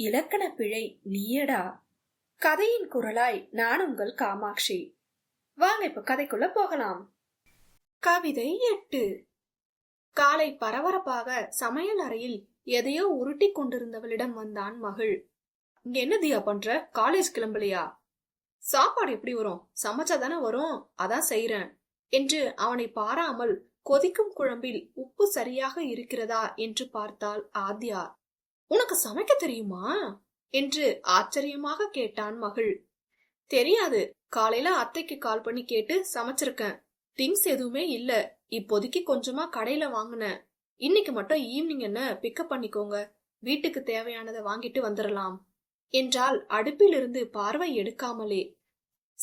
இலக்கண பிழை நீயடா? கதையின் குரலாய் நான் உங்கள் காமாட்சி. வாங்க இப்ப கதைக்குள்ள போகலாம். கவிதை எட்டு. காலை பரபரப்பாக சமையல் அறையில் எதையோ உருட்டி கொண்டிருந்தவளிடம் வந்தான் மகள். இங்க என்ன தியா பண்ற? காலேஜ் கிளம்பலையா? சாப்பாடு எப்படி வரும்? சமைச்சா தானே வரும்? அதான் செய்யறேன் என்று அவனை பாராமல் கொதிக்கும் குழம்பில் உப்பு சரியாக இருக்கிறதா என்று பார்த்தாள் ஆத்யா. உனக்கு சமைக்க தெரியுமா? என்று ஆச்சரியமாக கேட்டான் மகள். தெரியாது. காலையில அத்தைக்கு கால் பண்ணி கேட்டு சமைச்சிருக்கேன். திங்ஸ் எதுவுமே இல்ல. இப்போதைக்கு கொஞ்சமா கடையில வாங்கினேன் இன்னைக்கு மட்டும் ஈவினிங் என்ன பிக்கப் பண்ணிக்கோங்க. வீட்டுக்கு தேவையானதை வாங்கிட்டு வந்துடலாம் என்றால் அடுப்பிலிருந்து பார்வை எடுக்காமலே.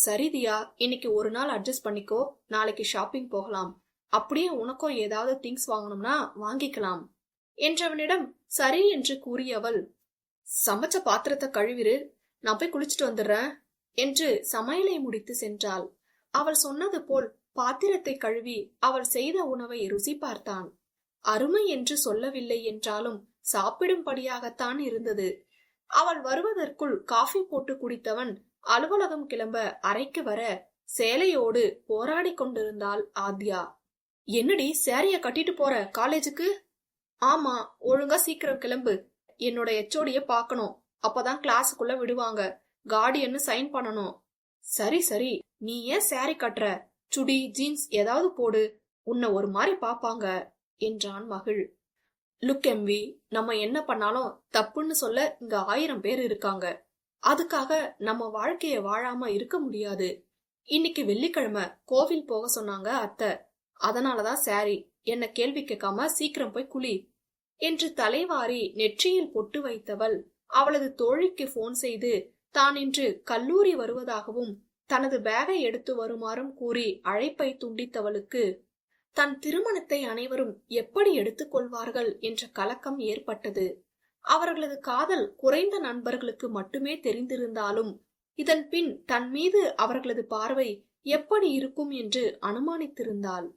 சரிதியா இன்னைக்கு ஒரு நாள் அட்ஜஸ்ட் பண்ணிக்கோ. நாளைக்கு ஷாப்பிங் போகலாம். அப்படியே உனக்கும் ஏதாவது திங்ஸ் வாங்கணும்னா வாங்கிக்கலாம். என்றவனிடம் சரி என்று கூறியவள் சமைச்ச பாத்திரத்தை கழுவிரு நான் போய் குளிச்சுட்டு வந்துடுறேன் என்று சமையலை முடித்து சென்றாள். அவள் சொன்னது போல் பாத்திரத்தை கழுவி அவள் செய்த உணவை ருசி பார்த்தான். அருமை என்று சொல்லவில்லை என்றாலும் சாப்பிடும்படியாகத்தான் இருந்தது. அவள் வருவதற்குள் காஃபி போட்டு குடித்தவன் அலுவலகம் கிளம்ப அறைக்கு வர சேலையோடு போராடி கொண்டிருந்தாள் ஆத்யா. என்னடி சேரிய கட்டிட்டு போற காலேஜுக்கு ஆமா ஒழுங்கா சீக்கிரம் கிளம்பு. என்னோட எச்சோடிய பாக்கணும். அப்பதான் கிளாஸுக்குள்ள விடுவாங்க. கார்டியன்னு சைன் பண்ணணும். சரி சரி. நீ ஏன் சாரி கட்டுற? சுடி ஜீன்ஸ் ஏதாவது போடு. உன்னை ஒரு மாதிரி பாப்பாங்க என்றான் மகிழ். லுக் எம்வி நம்ம என்ன பண்ணாலும் தப்புன்னு சொல்ல இங்க ஆயிரம் பேர் இருக்காங்க. அதுக்காக நம்ம வாழ்க்கைய வாழாம இருக்க முடியாது. இன்னைக்கு வெள்ளிக்கிழமை கோவில் போக சொன்னாங்க அத்தை. அதனாலதான் சாரி என்ன கேள்வி கேட்காம சீக்கிரம் போய் குளி. என்று தலைவாரி நெற்றியில் பொட்டு வைத்தவள் அவளது தோழிக்கு போன் செய்து தான் இன்று கல்லூரி வருவதாகவும் தனது பேகை எடுத்து வருமாறும் கூறி அழைப்பை துண்டித்தவளுக்கு தன் திருமணத்தை அனைவரும் எப்படி எடுத்துக்கொள்வார்கள் என்ற கலக்கம் ஏற்பட்டது. அவர்களது காதல் குறைந்த நண்பர்களுக்கு மட்டுமே தெரிந்திருந்தாலும் இதன் பின் தன் மீது அவர்களது பார்வை எப்படி இருக்கும் என்று அனுமானித்திருந்தாள்.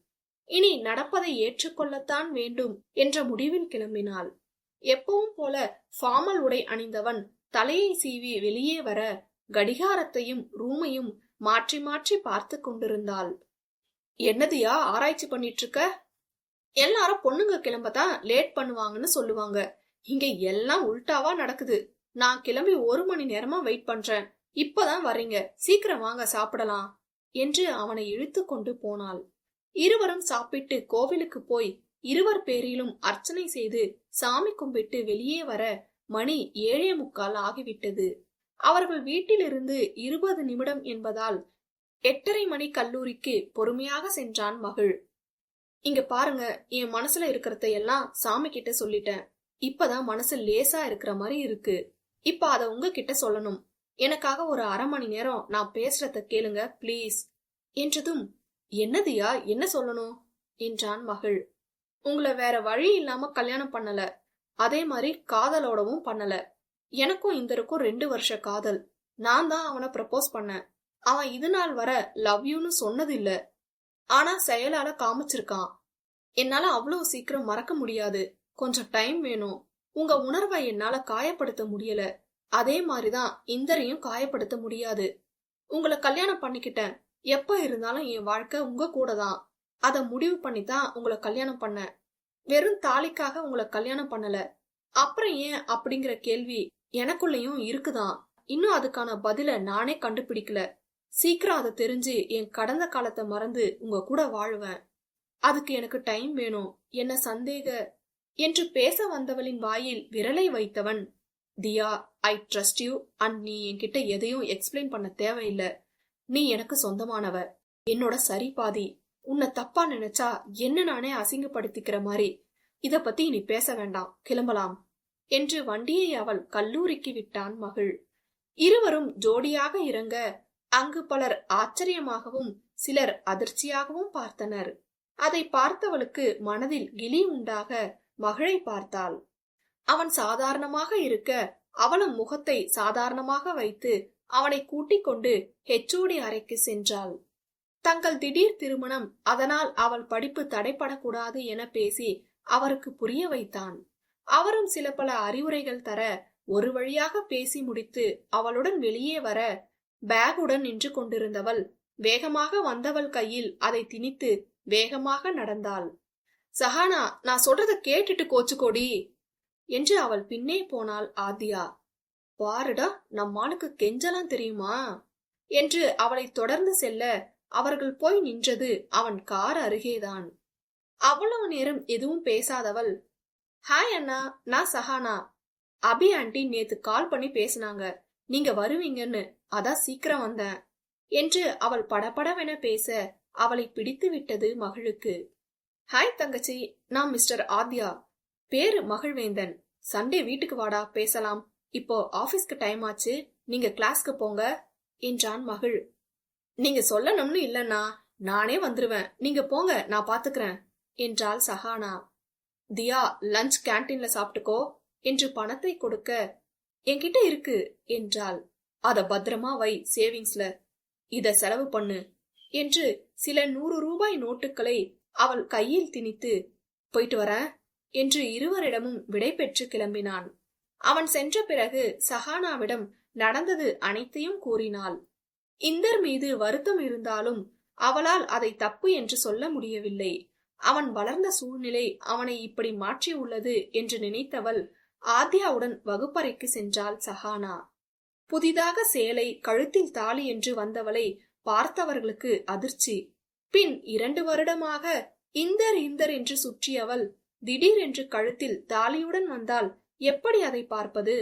இனி நடப்பதை ஏற்றுக்கொள்ளத்தான் வேண்டும் என்ற முடிவில் கிளம்பினாள். எப்பவும் போல ஃபார்மல் உடை அணிந்தவன் தலையை சீவி வெளியே வர கடிகாரத்தையும் ரூமையும் மாற்றி மாற்றி பார்த்து கொண்டிருந்தாள். என்னதியா ஆராய்ச்சி பண்ணிட்டு இருக்க எல்லாரும் பொண்ணுங்க கிளம்பத்தான் லேட் பண்ணுவாங்கன்னு சொல்லுவாங்க. இங்க எல்லாம் உல்டாவா நடக்குது. நான் கிளம்பி ஒரு மணி நேரமா வெயிட் பண்றேன். இப்பதான் வர்றீங்க சீக்கிரம் வாங்க சாப்பிடலாம். என்று அவனை இழுத்து கொண்டு போனாள். இருவரும் சாப்பிட்டு கோவிலுக்கு போய் இருவர் பேரிலும் அர்ச்சனை செய்து சாமி கும்பிட்டு வெளியே வர மணி ஏழே முக்கால் ஆகிவிட்டது. அவர்கள் வீட்டிலிருந்து இருபது நிமிடம் என்பதால் எட்டரை மணி கல்லூரிக்கு பொறுமையாக சென்றான் மகள். இங்க பாருங்க என் மனசுல இருக்கிறத எல்லாம் சாமி கிட்ட சொல்லிட்டேன். இப்பதான் மனசு லேசா இருக்கிற மாதிரி இருக்கு. இப்ப அத உங்ககிட்ட சொல்லணும். எனக்காக ஒரு அரை மணி நேரம் நான் பேசுறத கேளுங்க ப்ளீஸ். என்றதும் என்னதியா? என்ன சொல்லணும்? என்றான் மகள். உங்களை வேற வழி இல்லாம கல்யாணம் பண்ணல. அதே மாதிரி காதலோடவும் பண்ணல. எனக்கும் இந்தருக்கும் ரெண்டு வருஷ காதல். நான் தான் அவனை ப்ரப்போஸ் பண்ணேன். அவன் இது நாள் வர லவ் யூன்னு சொன்னது இல்ல ஆனா செயலால காமிச்சிருக்கான். என்னால அவ்வளவு சீக்கிரம் மறக்க முடியாது. கொஞ்சம் டைம் வேணும். உங்க உணர்வை என்னால காயப்படுத்த முடியல. அதே மாதிரிதான் இந்தரையும் காயப்படுத்த முடியாது. உங்களை கல்யாணம் பண்ணிக்கிட்டேன். எப்ப இருந்தாலும் என் வாழ்க்கை உங்க கூட தான் அதை முடிவு பண்ணி தான் உங்களை கல்யாணம் பண்ணேன். வெறும் தாலிக்காக உங்களை கல்யாணம் பண்ணல. அப்புறம் ஏன் அப்படிங்கிற கேள்வி எனக்குள்ளயும் இருக்குதான். இன்னும் அதுக்கான பதில நானே கண்டுபிடிக்கல. சீக்கிரம் அதை தெரிஞ்சு என் கடந்த காலத்தை மறந்து உங்க கூட வாழுவேன். அதுக்கு எனக்கு டைம் வேணும். என்ன சந்தேக? என்று பேச வந்தவளின் வாயில் விரலை வைத்தவன் Diya I trust you and நீ என்கிட்ட எதையும் எக்ஸ்பிளைன் பண்ண தேவையில்லை. நீ எனக்கு சொந்தமானவ என்னோட சரி பாதி. உன்னை தப்பா நினைச்சா என்ன நானே அசிங்கப்படுத்திக்கிற மாதிரி. இத பத்தி நீ பேச வேண்டாம். கிளம்பலாம். என்று வண்டியை அவள் கல்லூரிக்கு விட்டான் மகள். இருவரும் ஜோடியாக இறங்க அங்கு பலர் ஆச்சரியமாகவும் சிலர் அதிர்ச்சியாகவும் பார்த்தனர். அதை பார்த்தவளுக்கு மனதில் கிளி உண்டாக மகளை பார்த்தாள். அவன் சாதாரணமாக இருக்க அவளும் முகத்தை சாதாரணமாக வைத்து அவனை கூட்டிக் கொண்டு ஹெச்ஓடி அறைக்கு சென்றாள். தங்கள் திடீர் திருமணம் அதனால் அவள் படிப்பு தடைப்படக்கூடாது என பேசி அவருக்கு புரிய வைத்தான். அவரும் சில பல அறிவுரைகள் தர ஒரு வழியாக பேசி முடித்து அவளுடன் வெளியே வர பேகுடன் நின்று கொண்டிருந்தவள் வேகமாக வந்தவள் கையில் அதை திணித்து வேகமாக நடந்தாள். சஹானா நான் சொல்றத கேட்டுட்டு கோச்சுக்கோடி என்று அவள் பின்னே போனாள் ஆதியா. பாருடா நம்மாளுக்கு கெஞ்சலாம் தெரியுமா? என்று அவளை தொடர்ந்து செல்ல அவர்கள் போய் நின்றது அவன் கார் அருகேதான். அவ்வளவு நேரம் எதுவும் பேசாதவள் ஹாய் அண்ணா நான் சஹானா. அபி ஆண்டி நேத்து கால் பண்ணி பேசினாங்க. நீங்க வருவீங்கன்னு அதான் சீக்கிரம் வந்தேன். என்று அவள் படபடவென பேச அவளை பிடித்து விட்டது மகளுக்கு. ஹாய் தங்கச்சி நான் மிஸ்டர் ஆத்யா. பேரு மகிழ்வேந்தன் சண்டே வீட்டுக்கு வாடா பேசலாம். இப்போ ஆபீஸ்க்கு டைம் ஆச்சு. நீங்க கிளாஸ்க்கு போங்க என்றான் மகிழ் நீங்க சொல்லணும்னு இல்லன்னா நானே வந்துருவேன். நீங்க போங்க நான் பாத்துக்கிறேன் என்றாள் சஹானா. தியா லஞ்ச் கேன்டீன்ல சாப்பிட்டுக்கோ என்று பணத்தை கொடுக்க என்கிட்ட இருக்கு என்றாள். அத பத்திரமா வை சேவிங்ஸ்ல இத செலவு பண்ணு என்று சில நூறு ரூபாய் நோட்டுகளை அவள் கையில் திணித்து போயிட்டு வரேன் என்று இருவரிடமும் விடை பெற்று கிளம்பினான். அவன் சென்ற பிறகு சஹானாவிடம் நடந்தது அனைத்தையும் கூறினாள். இந்தர் மீது வருத்தம் இருந்தாலும் அவளால் அதை தப்பு என்று சொல்ல முடியவில்லை. அவன் வளர்ந்த சூழ்நிலை அவனை இப்படி மாற்றியுள்ளது என்று நினைத்தவள் ஆத்யாவுடன் வகுப்பறைக்கு சென்றாள் சஹானா. புதிதாக சேலை கழுத்தில் தாலி என்று வந்தவளை பார்த்தவர்களுக்கு அதிர்ச்சி. பின் இரண்டு வருடமாக இந்தர் இந்தர் என்று சுற்றியவள் திடீரென்று கழுத்தில் தாலியுடன் வந்தால் எப்படி அதை பார்ப்பது?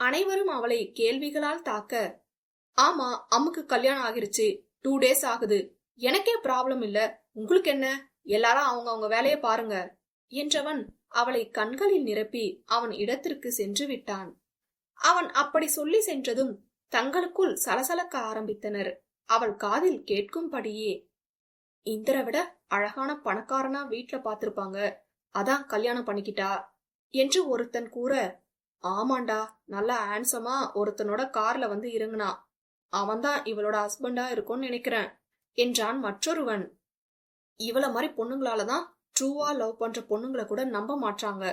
அனைவரும் அவளை கேள்விகளால் தாக்க ஆமா அம்முக்கு கல்யாணம் ஆகிருச்சு டூ டேஸ் ஆகுது எனக்கே ப்ராப்ளம் இல்ல உங்களுக்கு என்ன? எல்லாரும் அவங்க அவங்க வேலையை பாருங்க என்றவன் அவளை கண்களில் நிரப்பி அவன் இடத்திற்கு சென்று விட்டான். அவன் அப்படி சொல்லி சென்றதும் தங்களுக்குள் சலசலக்க ஆரம்பித்தனர். அவள் காதில் கேட்கும்படியே இந்தரை விட அழகான பணக்காரனா வீட்ல பாத்திருப்பாங்க அதான் கல்யாணம் பண்ணிக்கிட்டா என்று ஒருத்தன் கூற ஆமாண்டா நல்லா ஹேண்ட்ஸமா ஒருத்தனோட கார்ல வந்து இறங்குனா. அவன்தான் இவளோட ஹஸ்பண்டா இருக்கும்னு நினைக்கிறேன் என்றான் மற்றொருவன். இவள மாதிரி பொண்ணுங்களாலதான் ட்ரூவா லவ் பண்ற பொண்ணுங்களை கூட நம்ப மாட்டாங்க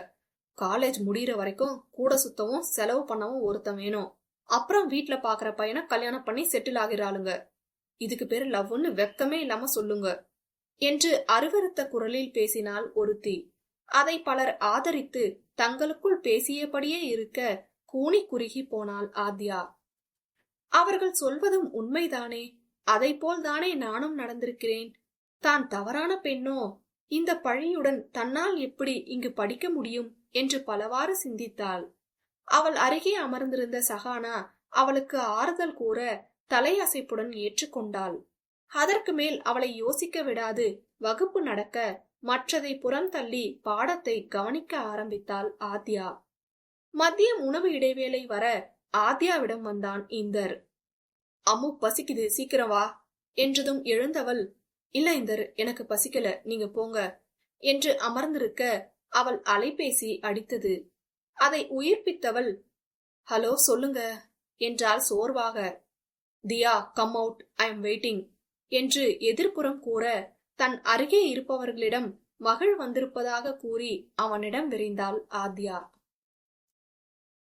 காலேஜ் முடியிற வரைக்கும் கூட சுத்தவும் செலவு பண்ணவும் ஒருத்தன் வேணும். அப்புறம் வீட்டுல பாக்குற பையனை கல்யாணம் பண்ணி செட்டில் ஆகிறாளுங்க இதுக்கு பேரு லவ்னு வெக்கமே இல்லாம சொல்லுங்க என்று அருவருத்த குரலில் பேசினாள் ஒருத்தி. அதை பலர் ஆதரித்து தங்களுக்குள் பேசியபடியே இருக்க கூனி குறுகி போனாள் ஆத்யா. அவர்கள் சொல்வதும் உண்மைதானே? அதை போல்தானே நானும் நடந்திருக்கிறேன். தான் தவறான பெண்ணோ? இந்த பழியுடன் தன்னால் எப்படி இங்கு படிக்க முடியும்? என்று பலவாறு சிந்தித்தாள். அவள் அருகே அமர்ந்திருந்த சகானா அவளுக்கு ஆறுதல் கூற தலையசைப்புடன் ஏற்றுக்கொண்டாள். அதற்கு மேல் அவளை யோசிக்க விடாது. வகுப்பு நடக்க மற்றதை புறந்தள்ளி பாடத்தை கவனிக்க ஆரம்பித்தாள் ஆத்யா. மதியம் உணவு இடைவேளை வர ஆத்யாவிடம் வந்தான் இந்தர். அம்மு பசிக்குது சீக்கிரம் வா என்றதும் எழுந்தவள் இல்ல இந்தர் எனக்கு பசிக்கல நீங்க போங்க என்று அமர்ந்திருக்க அவள் அலைபேசி அடித்தது. அதை உயிர்ப்பித்தவள் ஹலோ சொல்லுங்க என்றால் சோர்வாக. Diya come out I am waiting என்று எதிர்ப்புறம் கூற தன் அருகே இருப்பவர்களிடம் மகள் வந்திருப்பதாக கூறி அவனிடம் விரைந்தாள் ஆத்யா.